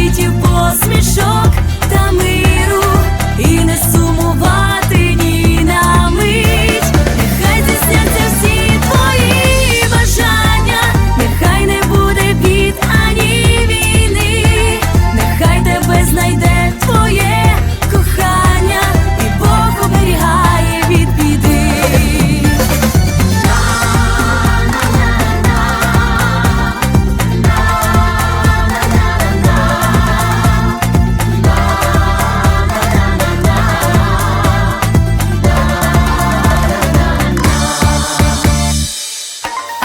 світів посмішок.